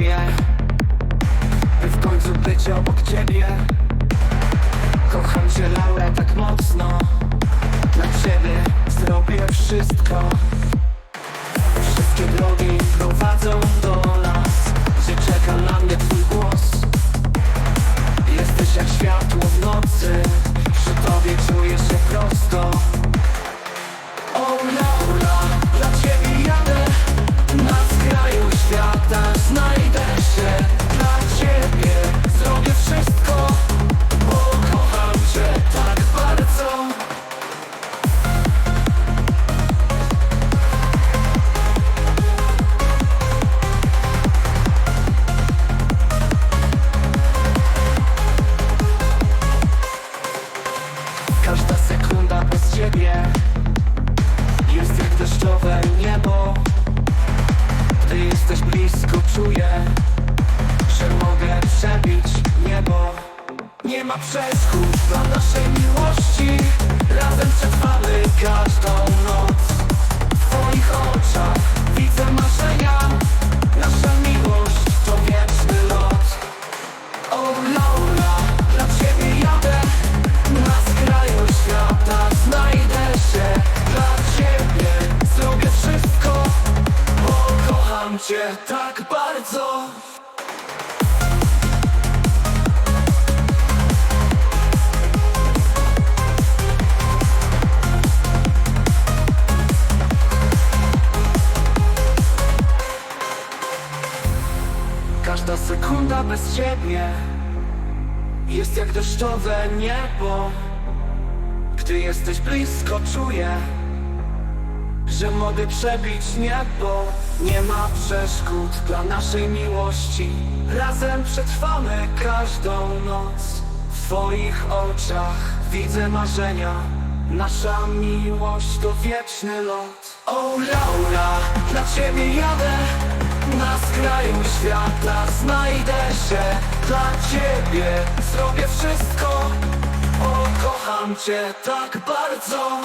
siebie By w końcu być obok ciebie. Kocham cię Laura tak mocno jesteś blisko czuję Że mogę przebić niebo. Nie ma przeszkód dla naszej miłości. Razem przetrwamy każdą cię tak bardzo. Każda sekunda bez ciebie jest jak deszczowe niebo. Gdy jesteś blisko czuję Że mogę przebić niebo. Nie ma przeszkód dla naszej miłości. Razem przetrwamy każdą noc. W twoich oczach widzę marzenia. Nasza miłość to wieczny lot. O Laura, dla ciebie jadę. Na skraju świata znajdę się. Dla ciebie zrobię wszystko. Bo kocham cię tak bardzo